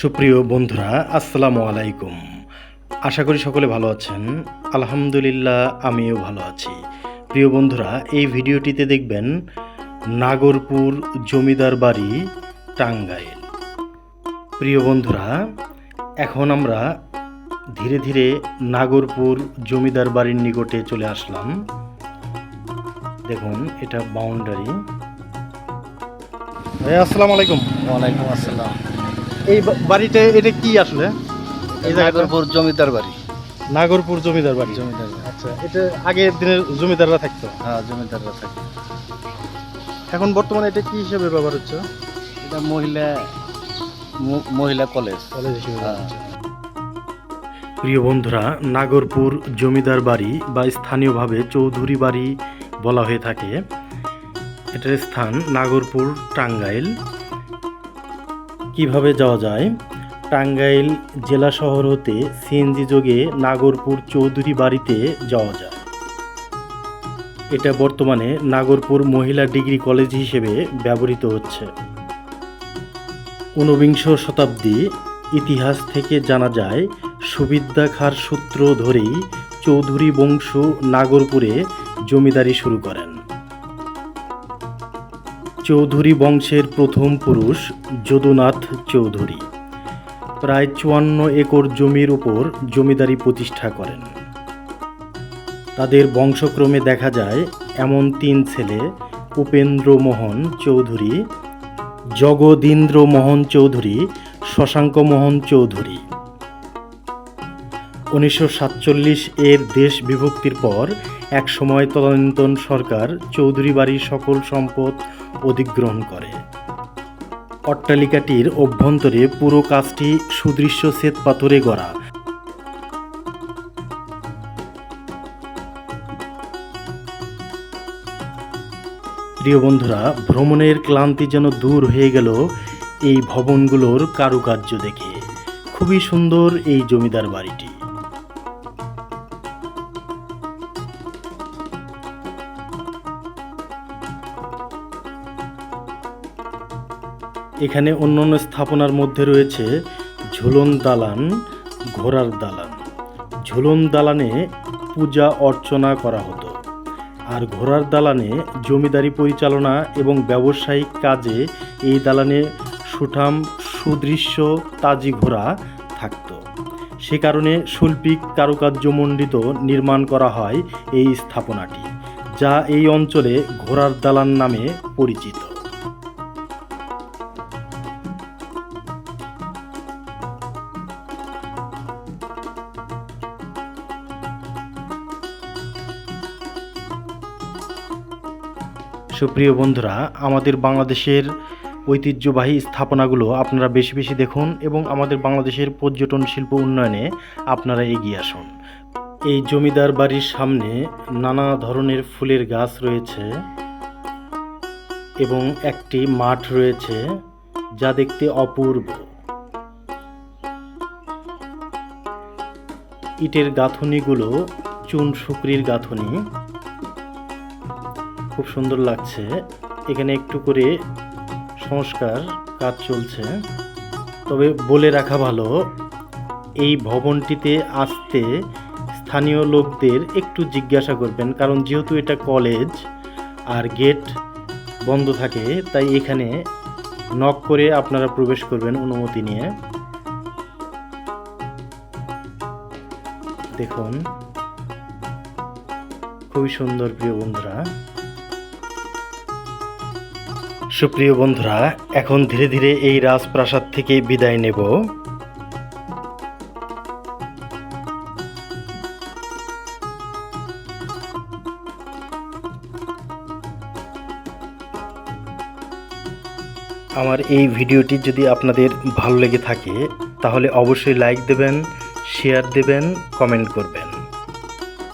সুপ্রিয় বন্ধুরা, আসসালামু আলাইকুম। আশা করি সকলে ভালো আছেন। আলহামদুলিল্লাহ, আমিও ভালো আছি। প্রিয় বন্ধুরা, এই ভিডিওটিতে দেখবেন নাগরপুর জমিদার বাড়ি, টাঙ্গাইল। প্রিয় বন্ধুরা, এখন আমরা ধীরে ধীরে নাগরপুর জমিদার বাড়ির নিকটে চলে আসলাম। দেখুন, এটা বাউন্ডারি আসসালামু আলাইকুম। ওয়ালাইকুম আসসালাম। এই বা- বাড়িতে এটা কি আসলে? এই জায়গাটা? নাগরপুর জমিদার বাড়ি। নাগরপুর জমিদার বাড়ি। জমিদার বাড়ি। আচ্ছা এটা আগের দিনের জমিদাররা থাকতো? হ্যাঁ জমিদাররা থাকতো। এখন বর্তমানে এটা কি হিসেবে ব্যবহার হচ্ছে? এটা মহিলা মহিলা কলেজ। কলেজ হিসেবে হ্যাঁ। প্রিয় বন্ধুরা নাগরপুর জমিদার বাড়ি বা স্থানীয়ভাবে চৌধুরী বাড়ি বলা হয়ে থাকে। এটার স্থান নাগরপুর টাঙ্গাইল। কীভাবে যাওয়া যায়? টাঙ্গাইল জেলা শহর হতে সিএনজি যোগে নাগরপুর চৌধুরী বাড়িতে যাওয়া যায়। এটা বর্তমানে নাগরপুর মহিলা ডিগ্রি কলেজ হিসেবে ব্যবহৃত হচ্ছে। ঊনবিংশ শতাব্দী ইতিহাস থেকে জানা যায় সুবিদ্যা খার সূত্র ধরেই চৌধুরী বংশ নাগরপুরে জমিদারি শুরু করেন। চৌধুরী বংশের প্রথম পুরুষ যদুনাথ চৌধুরী। প্রায় চুয়ান্ন একর জমির উপর জমিদারি প্রতিষ্ঠা করেন। তাদের বংশক্রমে দেখা যায় এমন তিন ছেলে, উপেন্দ্র মোহন চৌধুরী, জগদীন্দ্র মোহন চৌধুরী, শশাঙ্ক মোহন চৌধুরী। উনিশশো সাতচল্লিশ এর দেশ বিভক্তির পর এক সময় তদানীন্তন সরকার চৌধুরী বাড়ির সকল সম্পদ অধিগ্রহণ করে। অট্টালিকাটির অভ্যন্তরে পুরো কাজটি সুদৃশ্য শ্বেত পাথরে গড়া। প্রিয় বন্ধুরা, ভ্রমণের ক্লান্তি যেন দূর হয়ে গেল এই ভবনগুলোর কারুকার্য দেখে। খুবই সুন্দর এই জমিদার বাড়িটি। এখানে অন্যান্য স্থাপনার মধ্যে রয়েছে ঝুলন দালান, ঘোড়ার দালান। ঝুলন দালানে পূজা অর্চনা করা হতো। আর ঘোড়ার দালানে জমিদারি পরিচালনা এবং ব্যবসায়িক কাজে এই দালানে সুঠাম, সুদৃশ্য, তাজি ঘোড়া থাকত। সে কারণে শৈল্পিক কারুকার্যমণ্ডিত নির্মাণ করা হয় এই স্থাপনাটি, যা এই অঞ্চলে ঘোড়ার দালান নামে পরিচিত। সুপ্রিয় বন্ধুরা, আমাদের বাংলাদেশের ঐতিহ্যবাহী স্থাপনাগুলো আপনারা বেশি বেশি দেখুন এবং আমাদের বাংলাদেশের পর্যটন শিল্প উন্নয়নে আপনারা এগিয়ে আসুন। এই জমিদার বাড়ির সামনে নানা ধরনের ফুলের গাছ রয়েছে এবং একটি মাঠ রয়েছে যা দেখতে অপূর্ব। ইটের গাঁথনিগুলো চুন শুকরির গাঁথনি খুব সুন্দর লাগছে। এখানে একটু করে সংস্কার কাজ চলছে। তবে বলে রাখা ভালো, এই ভবনটিতে আসতে স্থানীয় লোকদের একটু জিজ্ঞাসা করবেন, কারণ যেহেতু এটা কলেজ আর গেট বন্ধ থাকে, তাই এখানে নক করে আপনারা প্রবেশ করবেন অনুমতি নিয়ে। দেখুন, খুবই সুন্দর প্রিয় বন্ধুরা। সুপ্রিয় বন্ধুরা, এখন ধীরে ধীরে এই রাজপ্রাসাদ থেকে বিদায় নেব। আমার এই ভিডিওটি যদি আপনাদের ভালো লেগে থাকে, তাহলে অবশ্যই লাইক দেবেন, শেয়ার দেবেন, কমেন্ট করবেন।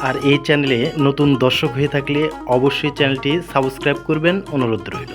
আর এই চ্যানেলে নতুন দর্শক হয়ে থাকলে অবশ্যই চ্যানেলটি সাবস্ক্রাইব করবেন, অনুরোধ রইল।